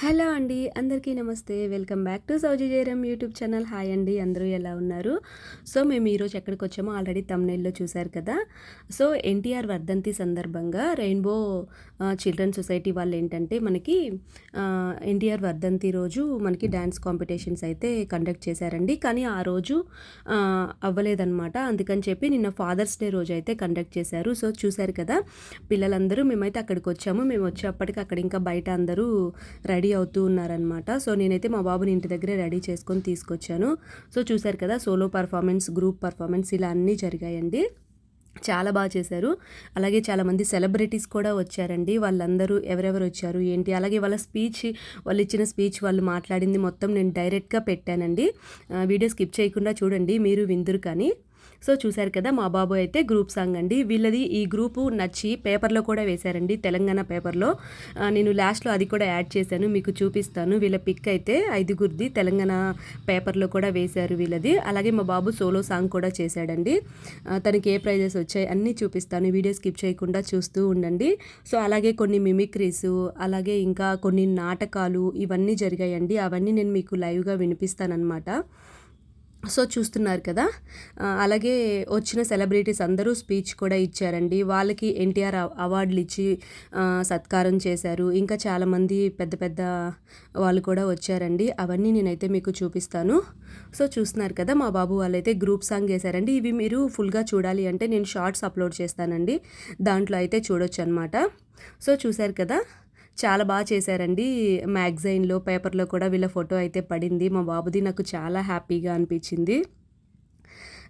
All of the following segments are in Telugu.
హలో అండి అందరికీ నమస్తే. వెల్కమ్ బ్యాక్ టు సౌజీ జయరామ్ యూట్యూబ్ ఛానల్. హాయ్ అండి అందరూ ఎలా ఉన్నారు? సో మేము ఈరోజు ఎక్కడికి వచ్చామో ఆల్రెడీ తమ్నైల్లో చూశారు కదా. సో ఎన్టీఆర్ వర్ధంతి సందర్భంగా రెయిన్బో చిల్డ్రన్ సొసైటీ వాళ్ళు ఏంటంటే మనకి ఎన్టీఆర్ వర్ధంతి రోజు మనకి డ్యాన్స్ కాంపిటీషన్స్ అయితే కండక్ట్ చేశారండి. కానీ ఆ రోజు అవ్వలేదన్నమాట. అందుకని చెప్పి నిన్న ఫాదర్స్ డే రోజు అయితే కండక్ట్ చేశారు. సో చూశారు కదా పిల్లలందరూ మేమైతే అక్కడికి వచ్చాము. మేము వచ్చేప్పటికి అక్కడ ఇంకా బయట అందరూ రెడీ అవుతూ ఉన్నారనమాట సో నేనైతే మా బాబుని ఇంటి దగ్గరే రెడీ చేసుకొని తీసుకొచ్చాను. సో చూశారు కదా సోలో పర్ఫార్మెన్స్ గ్రూప్ పర్ఫార్మెన్స్ ఇలా అన్నీ జరిగాయండి. చాలా బాగా చేశారు. అలాగే చాలామంది సెలబ్రిటీస్ కూడా వచ్చారండి. వాళ్ళందరూ ఎవరెవరు వచ్చారు ఏంటి? అలాగే వాళ్ళ స్పీచ్ వాళ్ళు ఇచ్చిన స్పీచ్ వాళ్ళు మాట్లాడింది మొత్తం నేను డైరెక్ట్గా పెట్టానండి. వీడియో స్కిప్ చేయకుండా చూడండి మీరు విందురు కానీ. సో చూశారు కదా మా బాబు అయితే గ్రూప్ సాంగ్ అండి. వీళ్ళది ఈ గ్రూపు నచ్చి పేపర్లో కూడా వేశారండి తెలంగాణ పేపర్లో. నేను లాస్ట్లో అది కూడా యాడ్ చేశాను మీకు చూపిస్తాను. వీళ్ళ పిక్ అయితే ఐదుగురిది తెలంగాణ పేపర్లో కూడా వేశారు వీళ్ళది. అలాగే మా బాబు సోలో సాంగ్ కూడా చేశాడండి. తనకి ఏ ప్రైజెస్ వచ్చాయి అన్నీ చూపిస్తాను వీడియో స్కిప్ చేయకుండా చూస్తూ ఉండండి. సో అలాగే కొన్ని మిమిక్రీస్ అలాగే ఇంకా కొన్ని నాటకాలు ఇవన్నీ జరిగాయండి. అవన్నీ నేను మీకు లైవ్గా వినిపిస్తానన్నమాట. సో చూస్తున్నారు కదా. అలాగే వచ్చిన సెలబ్రిటీస్ అందరూ స్పీచ్ కూడా ఇచ్చారండి. వాళ్ళకి ఎన్టీఆర్ అవార్డులు ఇచ్చి సత్కారం చేశారు. ఇంకా చాలామంది పెద్ద పెద్ద వాళ్ళు కూడా వచ్చారండి. అవన్నీ నేనైతే మీకు చూపిస్తాను. సో చూస్తున్నారు కదా మా బాబు వాళ్ళైతే గ్రూప్ సాంగ్ వేశారండి. ఇవి మీరు ఫుల్గా చూడాలి అంటే నేను షార్ట్స్ అప్లోడ్ చేస్తానండి. దాంట్లో అయితే చూడొచ్చు అనమాట సో చూశారు కదా చాలా బాగా చేశారండి. మ్యాగజైన్లో పేపర్లో కూడా వీళ్ళ ఫోటో అయితే పడింది. మా బాబుది నాకు చాలా హ్యాపీగా అనిపించింది.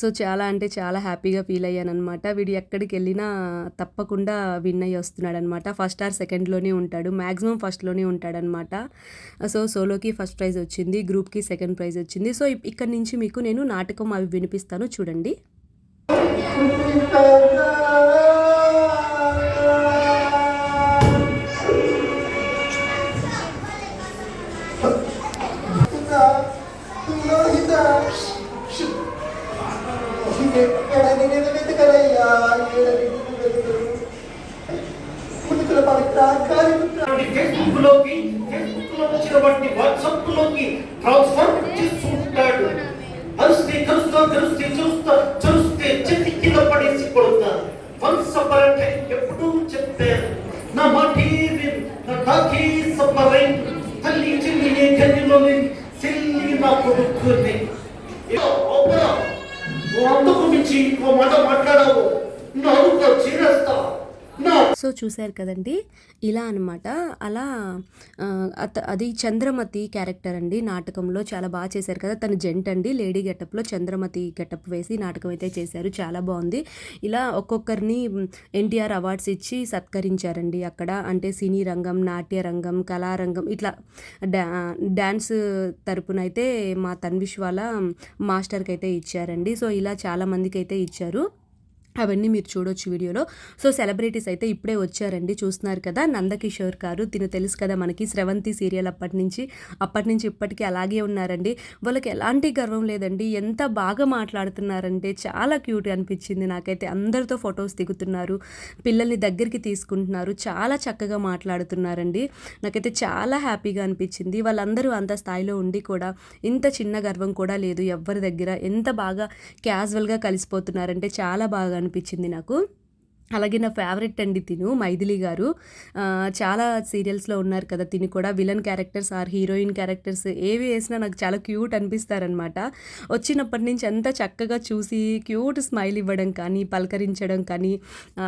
సో చాలా అంటే చాలా హ్యాపీగా ఫీల్ అయ్యాను అనమాట వీడు ఎక్కడికి వెళ్ళినా తప్పకుండా విన్ అయ్యి వస్తున్నాడు అనమాట ఫస్ట్ ఆర్ సెకండ్లోనే ఉంటాడు. మ్యాక్సిమం ఫస్ట్లోనే ఉంటాడనమాట సో సోలోకి ఫస్ట్ ప్రైజ్ వచ్చింది. గ్రూప్కి సెకండ్ ప్రైజ్ వచ్చింది. సో ఇక్కడ నుంచి మీకు నేను నాటకం అవి వినిపిస్తాను. చూడండి. ఫేస్బుక్లోకి ఫేస్బుక్లో వచ్చిన వాటిని వాట్సాప్లోకి ట్రాన్స్ఫర్ చేసుకుంటాడు అరుస్తే కరుస్తా కరుస్తే చూస్తా చరుస్తే చెత్తి కింద పడేసి కొడుతా. వన్స్ అపర్ ఎప్పుడూ చెప్పాను నా మాటే నా టాకే సపరైన్ తల్లి చెల్లినే గల్లిలో చెల్లి నా కొడుకుని సో చూశారు కదండి. ఇలా అనమాట అలా అత అది చంద్రమతి క్యారెక్టర్ అండి. నాటకంలో చాలా బాగా చేశారు కదా. తను జెంట్ అండి. లేడీ గెటప్లో చంద్రమతి గెటప్ వేసి నాటకం అయితే చేశారు. చాలా బాగుంది. ఇలా ఒక్కొక్కరిని ఎన్టీఆర్ అవార్డ్స్ ఇచ్చి సత్కరించారండి అక్కడ. అంటే సినీ రంగం నాట్య రంగం కళారంగం ఇట్లా డా డ్యాన్స్ తరపున అయితే మా తన్విష్ వాళ్ళ మాస్టర్కి అయితే ఇచ్చారండి. సో ఇలా చాలా మందికి అయితే ఇచ్చారు. అవన్నీ మీరు చూడొచ్చు వీడియోలో. సో సెలబ్రిటీస్ అయితే ఇప్పుడే వచ్చారండి చూస్తున్నారు కదా. నందకిషోర్ గారు తిను తెలుసు కదా మనకి స్రవంతి సీరియల్ అప్పటి నుంచి అప్పటి నుంచి ఇప్పటికీ అలాగే ఉన్నారండి. వాళ్ళకి ఎలాంటి గర్వం లేదండి. ఎంత బాగా మాట్లాడుతున్నారంటే చాలా క్యూట్ అనిపించింది నాకైతే. అందరితో ఫొటోస్ దిగుతున్నారు పిల్లల్ని దగ్గరికి తీసుకుంటున్నారు చాలా చక్కగా మాట్లాడుతున్నారండి. నాకైతే చాలా హ్యాపీగా అనిపించింది. వాళ్ళందరూ అంత స్థాయిలో ఉండి కూడా ఇంత చిన్న గర్వం కూడా లేదు ఎవరి దగ్గర. ఎంత బాగా క్యాజువల్గా కలిసిపోతున్నారంటే చాలా బాగా అనిపించింది నాకు. అలాగే నా ఫేవరెట్ అండి తిను మైథిలి గారు. చాలా సీరియల్స్లో ఉన్నారు కదా తిని కూడా villain characters or heroine characters ఏవి వేసినా నాకు చాలా క్యూట్ అనిపిస్తారనమాట. వచ్చినప్పటి నుంచి అంత చక్కగా చూసి క్యూట్ స్మైల్ ఇవ్వడం కానీ పలకరించడం కానీ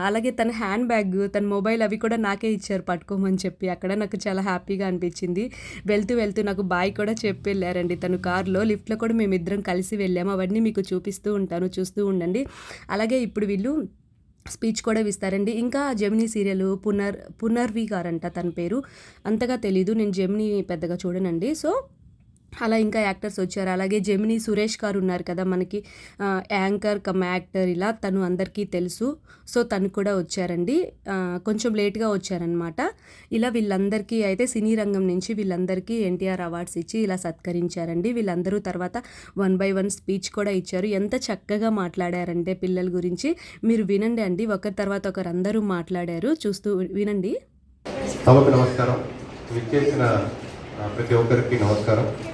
అలాగే తన హ్యాండ్ బ్యాగ్ తన మొబైల్ అవి కూడా నాకే ఇచ్చారు పట్టుకోమని చెప్పి. అక్కడ నాకు చాలా హ్యాపీగా అనిపించింది. వెళ్తూ వెళ్తూ నాకు బాయ్ కూడా చెప్పి వెళ్ళారండి తను కారులో లిఫ్ట్లో కూడా మేమిద్దరం కలిసి వెళ్ళాము. అవన్నీ మీకు చూపిస్తూ ఉంటాను చూస్తూ ఉండండి. అలాగే ఇప్పుడు వీళ్ళు స్పీచ్ కూడా ఇస్తారండి. ఇంకా జెమినీ సీరియల్ పునర్ పునర్వి గారంట తన పేరు. అంతగా తెలీదు. నేను జెమినీ పెద్దగా చూడనండి. సో అలా ఇంకా యాక్టర్స్ వచ్చారు. అలాగే జెమినీ సురేష్ గారు ఉన్నారు కదా మనకి. యాంకర్ కమ్ యాక్టర్ ఇలా తను అందరికీ తెలుసు. సో తను కూడా వచ్చారండి. కొంచెం లేట్గా వచ్చారనమాట ఇలా వీళ్ళందరికీ అయితే సినీ రంగం నుంచి వీళ్ళందరికీ ఎన్టీఆర్ అవార్డ్స్ ఇచ్చి ఇలా సత్కరించారండి. వీళ్ళందరూ తర్వాత వన్ బై వన్ స్పీచ్ కూడా ఇచ్చారు. ఎంత చక్కగా మాట్లాడారంటే పిల్లల గురించి. మీరు వినండి అండి. ఒకరి తర్వాత ఒకరు అందరూ మాట్లాడారు. చూస్తూ వినండి. నమస్కారం. ప్రతి ఒక్కరికి నమస్కారం.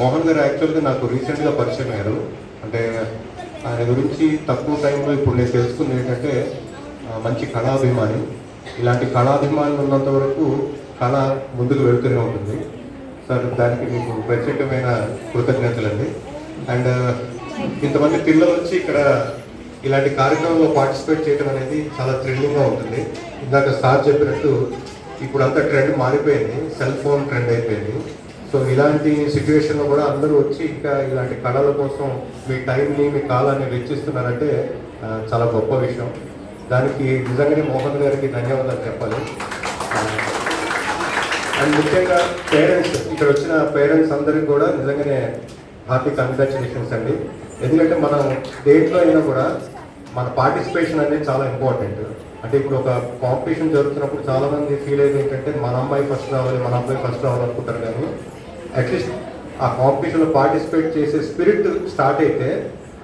మోహన్ గారు యాక్చువల్గా నాకు రీసెంట్గా పరిచయం అయ్యారు. అంటే ఆయన గురించి తక్కువ టైంలో ఇప్పుడు నేను తెలుసుకుంది ఏంటంటే మంచి కళాభిమాని. ఇలాంటి కళాభిమానులు ఉన్నంత వరకు కళ ముందుకు వెళ్తూనే ఉంటుంది. సార్ దానికి మీకు ప్రత్యేకమైన కృతజ్ఞతలండి. అండ్ ఇంతమంది పిల్లలు వచ్చి ఇక్కడ ఇలాంటి కార్యక్రమంలో పార్టిసిపేట్ చేయడం అనేది చాలా థ్రిల్లింగ్గా ఉంటుంది. ఇందాక సార్ చెప్పినట్టు ఇప్పుడు అంత ట్రెండ్ మారిపోయింది. సెల్ ఫోన్ ట్రెండ్ అయిపోయింది. సో ఇలాంటి సిచ్యువేషన్లో కూడా అందరూ వచ్చి ఇంకా ఇలాంటి కళల కోసం మీ టైంని మీ కాలాన్ని వెచ్చిస్తున్నారంటే చాలా గొప్ప విషయం. దానికి నిజంగానే మోహన్ గారికి ధన్యవాదాలు చెప్పాలి. అండ్ ముఖ్యంగా పేరెంట్స్ ఇక్కడ వచ్చిన పేరెంట్స్ అందరికి కూడా నిజంగానే హార్టీ కంగ్రాచులేషన్స్ అండి. ఎందుకంటే మనం దేంట్లో అయినా కూడా మన పార్టిసిపేషన్ అనేది చాలా ఇంపార్టెంట్. అంటే ఇప్పుడు ఒక కాంపిటీషన్ జరుగుతున్నప్పుడు చాలా మంది ఫీల్ అయ్యేది ఏంటంటే మన అమ్మాయి ఫస్ట్ రావాలి మన అబ్బాయి ఫస్ట్ రావాలి అనుకుంటారు కానీ అట్లీస్ట్ ఆ కాంపిటీషన్లో పార్టిసిపేట్ చేసే స్పిరిట్ స్టార్ట్ అయితే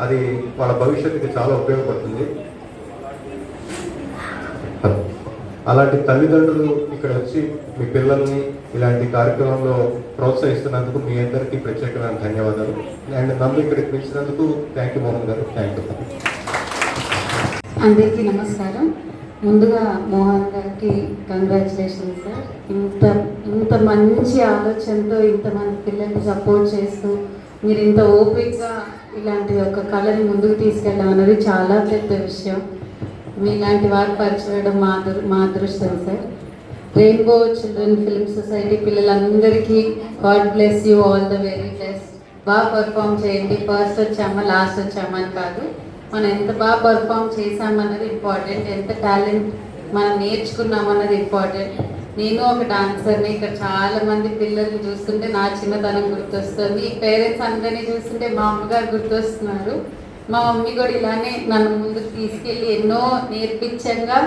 అది వాళ్ళ భవిష్యత్తుకి చాలా ఉపయోగపడుతుంది. అలాంటి తల్లిదండ్రులు ఇక్కడ వచ్చి మీ పిల్లల్ని ఇలాంటి కార్యక్రమంలో ప్రోత్సహిస్తున్నందుకు మీ అందరికీ ప్రత్యేకమైన ధన్యవాదాలు. అండ్ నన్ను ఇక్కడికి పిలిచినందుకు థ్యాంక్ యూ మోహన్ గారు. థ్యాంక్ యూ అందరికీ నమస్కారం. ముందుగా మోహన్ గారికి కంగ్రాచులేషన్ సార్ ఇంత ఇంత మంచి ఆలోచనతో ఇంతమంది పిల్లల్ని సపోర్ట్ చేస్తూ మీరు ఇంత ఓపికగా ఇలాంటి ఒక కళని ముందుకు తీసుకెళ్ళడం అనేది చాలా పెద్ద విషయం. మీలాంటి వారు పరిచయడం మా అదృ మా అదృష్టం sir rainbow children film society పిల్లలందరికీ God bless you all the very best బాగా పర్ఫామ్ చేయండి. ఫస్ట్ వచ్చామా లాస్ట్ వచ్చామా అని కాదు. మనం ఎంత బాగా పర్ఫామ్ చేసామన్నది ఇంపార్టెంట్ ఎంత టాలెంట్ మనం నేర్చుకున్నామన్నది ఇంపార్టెంట్ నేను ఒక డాన్సర్ని ఇక్కడ చాలా మంది పిల్లల్ని చూస్తుంటే నా చిన్నతనం గుర్తొస్తుంది. ఈ పేరెంట్స్ అందరినీ చూస్తుంటే మా అమ్మగారు గుర్తొస్తున్నారు. మా మమ్మీ కూడా ఇలానే నన్ను ముందుకు తీసుకెళ్ళి ఎన్నో నేర్పించంగా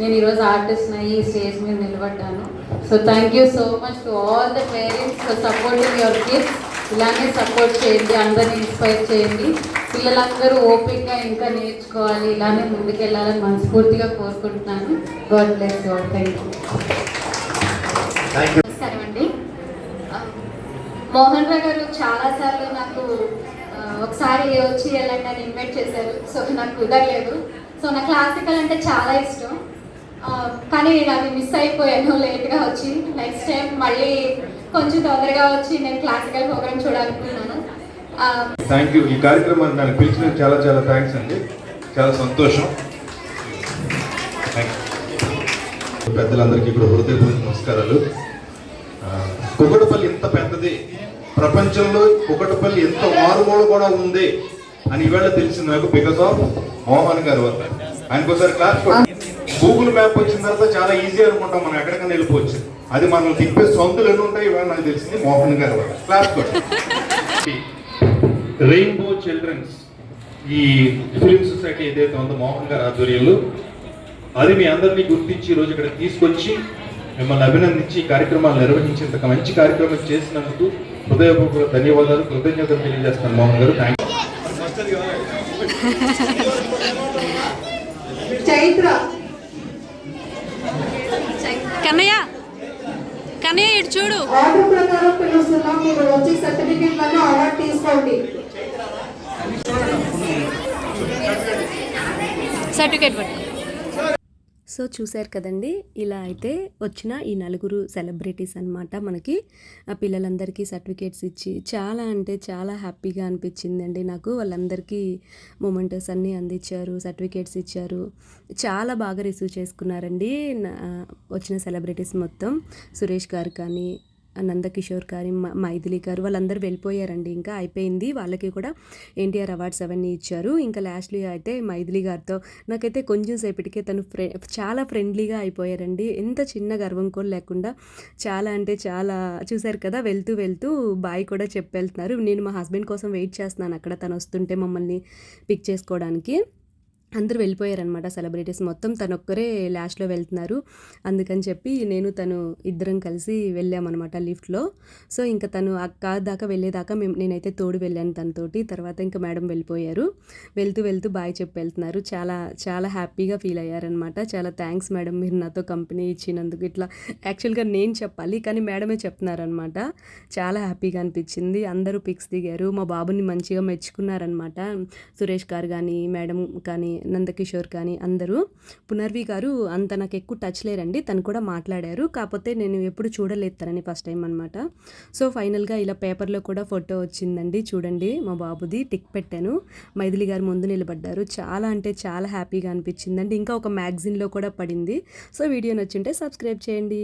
నేను ఈరోజు ఆర్టిస్ట్ అయ్యి ఈ స్టేజ్ మీద నిలబడ్డాను. So thank you so much to all the parents for supporting your kids ఇలానే సపోర్ట్ చేయండి అందరిని ఇన్స్పైర్ చేయండి. పిల్లలందరూ ఓపిక్గా ఇంకా నేర్చుకోవాలి ఇలానే ముందుకెళ్ళాలని మనస్ఫూర్తిగా కోరుకుంటున్నాను. God bless you thank you నమస్కారం అండి. మోహన్ రావు గారు చాలాసార్లు నాకు ఒకసారి వచ్చి వెళ్ళండి అని ఇన్వైట్ చేశారు. సో నాకు కుదరలేదు. సో నా క్లాసికల్ అంటే చాలా ఇష్టం. కానీ నేను అది మిస్ అయిపోయాను లేట్గా వచ్చి. నెక్స్ట్ టైం మళ్ళీ కొంచెం తొందరగా వచ్చి నేను క్లాసికల్ ప్రోగ్రామ్ చూడాలనుకున్నాను. థ్యాంక్ యూ ఈ కార్యక్రమాన్ని నన్ను పిలిచినందుకు చాలా చాలా థ్యాంక్స్ అండి. చాలా సంతోషం. పెద్దలందరికీ కూడా హృదయపూర్వక నమస్కారాలు. కుకటపల్లి ఇంత పెద్దది? ప్రపంచంలో కుకటపల్లి ఎంత మారుమూల కూడా ఉంది అని ఈవేళ తెలిసింది నాకు బికాస్ ఆఫ్ మోహన్ గారి వల్ల. ఆయనకు ఒకసారి క్లాస్ గూగుల్ మ్యాప్ వచ్చిన తర్వాత చాలా ఈజీ అనుకుంటాం మనం ఎక్కడికైనా వెళ్ళిపోవచ్చు. అది మనం తిప్పే సొంతలు ఎన్ని ఉంటాయి ఇవాళ నాకు తెలిసింది మోహన్ గారి క్లాస్ రెయిన్బో చిల్డ్రన్స్ ఈ ఫిలిం సొసైటీ ఏదైతే ఉందో మోహన్ గారి ఆధ్వర్యంలో అది మీ అందరినీ గుర్తించి ఈ రోజు ఇక్కడ తీసుకొచ్చి మిమ్మల్ని అభినందించి కార్యక్రమాలు నిర్వహించి ఇంత మంచి కార్యక్రమం చేసినందుకు హృదయపూర్వక ధన్యవాదాలు కృతజ్ఞతలు తెలియజేస్తాను మోహన్ గారు. థ్యాంక్ చైత్ర. కన్నయ్య. కన్నయ్య ఇటు చూడు. ఆర్డర్ ప్రకారం పిలుస్తున్నాం మీరు వచ్చి సర్టిఫికెట్లను అవార్డు తీసుకోండి. సర్టిఫికేట్ పట్టు సో చూశారు కదండి ఇలా అయితే వచ్చిన ఈ నలుగురు సెలబ్రిటీస్ అన్నమాట మనకి. ఆ పిల్లలందరికీ సర్టిఫికేట్స్ ఇచ్చి చాలా అంటే చాలా హ్యాపీగా అనిపించిందండి నాకు. వాళ్ళందరికీ మూమెంటర్స్ అన్నీ అందించారు సర్టిఫికేట్స్ ఇచ్చారు. చాలా బాగా రిసీవ్ చేసుకున్నారండి నా- వచ్చిన సెలబ్రిటీస్ మొత్తం. సురేష్ గారు కానీ నందకిషోర్ గారి మ- మైథిలి గారు వాళ్ళందరూ వెళ్ళిపోయారండి. ఇంకా అయిపోయింది. వాళ్ళకి కూడా ఎన్టీఆర్ అవార్డ్స్ అవన్నీ ఇచ్చారు. ఇంకా లాస్ట్లీ అయితే మైథిలి గారితో నాకైతే కొంచెం సేపటికే తను ఫ్రె చాలా ఫ్రెండ్లీగా అయిపోయారండి. ఎంత చిన్న గర్వం కూడా లేకుండా చాలా అంటే చాలా చూశారు కదా వెళ్తూ వెళ్తూ బాయ్ కూడా చెప్పెళ్తున్నారు. నేను మా హస్బెండ్ కోసం వెయిట్ చేస్తున్నాను అక్కడ తను వస్తుంటే మమ్మల్ని పిక్ చేసుకోవడానికి. అందరూ వెళ్ళిపోయారనమాట సెలబ్రిటీస్. మొత్తం తను ఒక్కరే లాస్ట్లో వెళ్తున్నారు. అందుకని చెప్పి నేను తను ఇద్దరం కలిసి వెళ్ళామన్నమాట లిఫ్ట్లో. సో ఇంకా తను ఆ కార్ దాకా వెళ్ళేదాకా మేము నేనైతే తోడు వెళ్ళాను తనతోటి. తర్వాత ఇంకా మేడం వెళ్ళిపోయారు. వెళ్తూ వెళ్తూ బాయ్ చెప్పి వెళ్తున్నారు. చాలా చాలా హ్యాపీగా ఫీల్ అయ్యారనమాట చాలా థ్యాంక్స్ మేడం మీరు నాతో కంపెనీ ఇచ్చినందుకు. ఇట్లా యాక్చువల్గా నేను చెప్పాలి కానీ మేడమే చెప్తున్నారనమాట చాలా హ్యాపీగా అనిపించింది. అందరూ పిక్స్ దిగారు. మా బాబుని మంచిగా మెచ్చుకున్నారనమాట సురేష్ గారు కానీ మేడం కానీ నందకిషోర్ కానీ అందరూ పునర్వి గారు అంత నాకు ఎక్కువ టచ్ లేరండి. తను కూడా మాట్లాడారు. కాకపోతే నేను ఎప్పుడు చూడలేదు తనని ఫస్ట్ టైం అనమాట సో ఫైనల్గా ఇలా పేపర్లో కూడా ఫోటో వచ్చిందండి. చూడండి మా బాబుది టిక్ పెట్టాను. మైథిలి గారు ముందు నిలబడ్డారు. చాలా అంటే చాలా హ్యాపీగా అనిపించిందండి. ఇంకా ఒక మ్యాగజిన్లో కూడా పడింది. సో వీడియో నచ్చింటే సబ్స్క్రైబ్ చేయండి.